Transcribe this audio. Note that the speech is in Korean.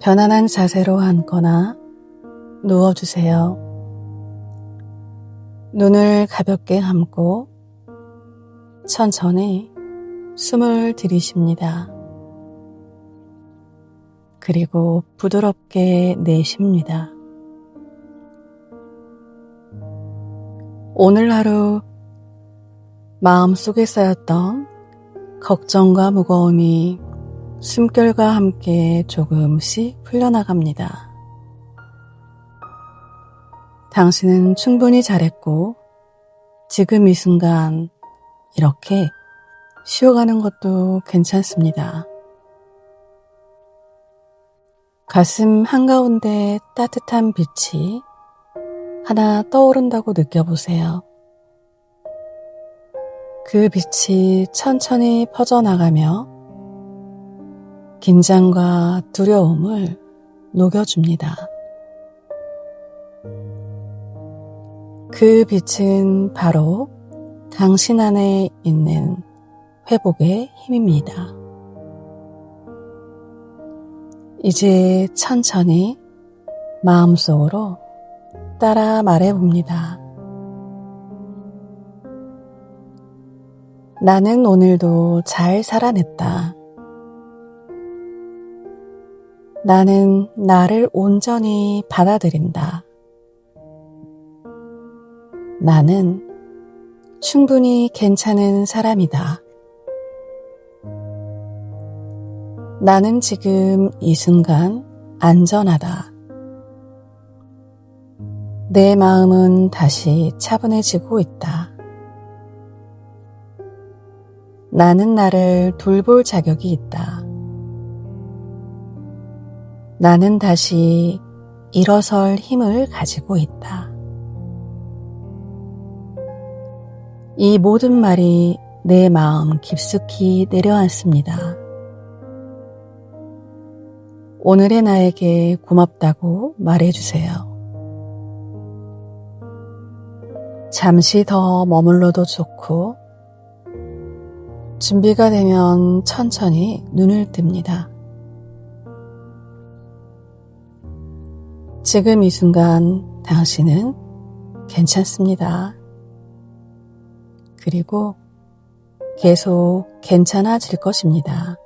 편안한 자세로 앉거나 누워주세요. 눈을 가볍게 감고 천천히 숨을 들이쉽니다. 그리고 부드럽게 내쉽니다. 오늘 하루 마음속에 쌓였던 걱정과 무거움이 숨결과 함께 조금씩 풀려나갑니다. 당신은 충분히 잘했고 지금 이 순간 이렇게 쉬어가는 것도 괜찮습니다. 가슴 한가운데 따뜻한 빛이 하나 떠오른다고 느껴보세요. 그 빛이 천천히 퍼져나가며 긴장과 두려움을 녹여줍니다. 그 빛은 바로 당신 안에 있는 회복의 힘입니다. 이제 천천히 마음속으로 따라 말해봅니다. 나는 오늘도 잘 살아냈다. 나는 나를 온전히 받아들인다. 나는 충분히 괜찮은 사람이다. 나는 지금 이 순간 안전하다. 내 마음은 다시 차분해지고 있다. 나는 나를 돌볼 자격이 있다. 나는 다시 일어설 힘을 가지고 있다. 이 모든 말이 내 마음 깊숙이 내려앉습니다. 오늘의 나에게 고맙다고 말해주세요. 잠시 더 머물러도 좋고, 준비가 되면 천천히 눈을 뜹니다. 지금 이 순간 당신은 괜찮습니다. 그리고 계속 괜찮아질 것입니다.